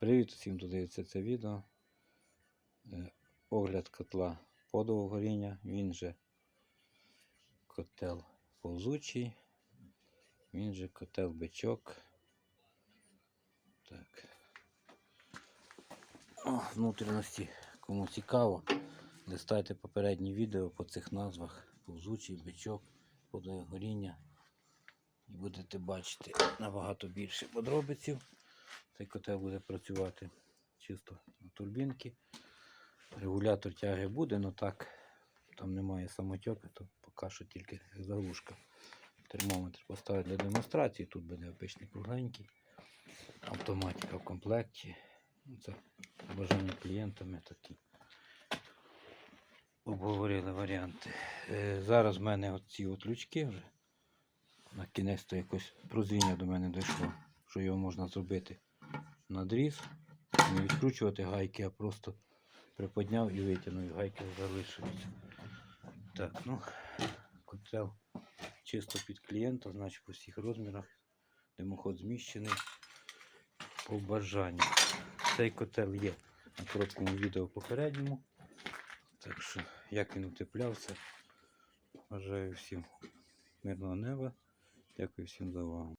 Привіт усім, хто дивиться це відео. Е, Огляд котла подового горіння. Він же котел повзучий. Він же котел бичок. Так. О, внутрішності. Кому цікаво, листайте попередні відео по цих назвах. Повзучий, бичок, подове горіння. І будете бачити набагато більше подробиців. Цей котел буде працювати чисто на турбінки. Регулятор тяги буде, але так, там немає самотьоки, то поки що тільки заглушка. Термометр поставити для демонстрації. Тут буде обичний кругленький. Автоматика в комплекті. Ну, Це бажання клієнтами такі. Обговорили варіанти. Е, зараз в мене оці от лючки вже. На кінець то якось прозріння до мене дійшло, що його можна зробити надріз, не відкручувати гайки, а просто приподняв і витягнув, і гайки залишилися. Так, ну, котел чисто під клієнта, значить по всіх розмірах. Димоход зміщений по бажанню. Цей котел є на короткому відео попередньому. Так що, як він утеплявся, бажаю всім мирного неба. Дякую всім за увагу.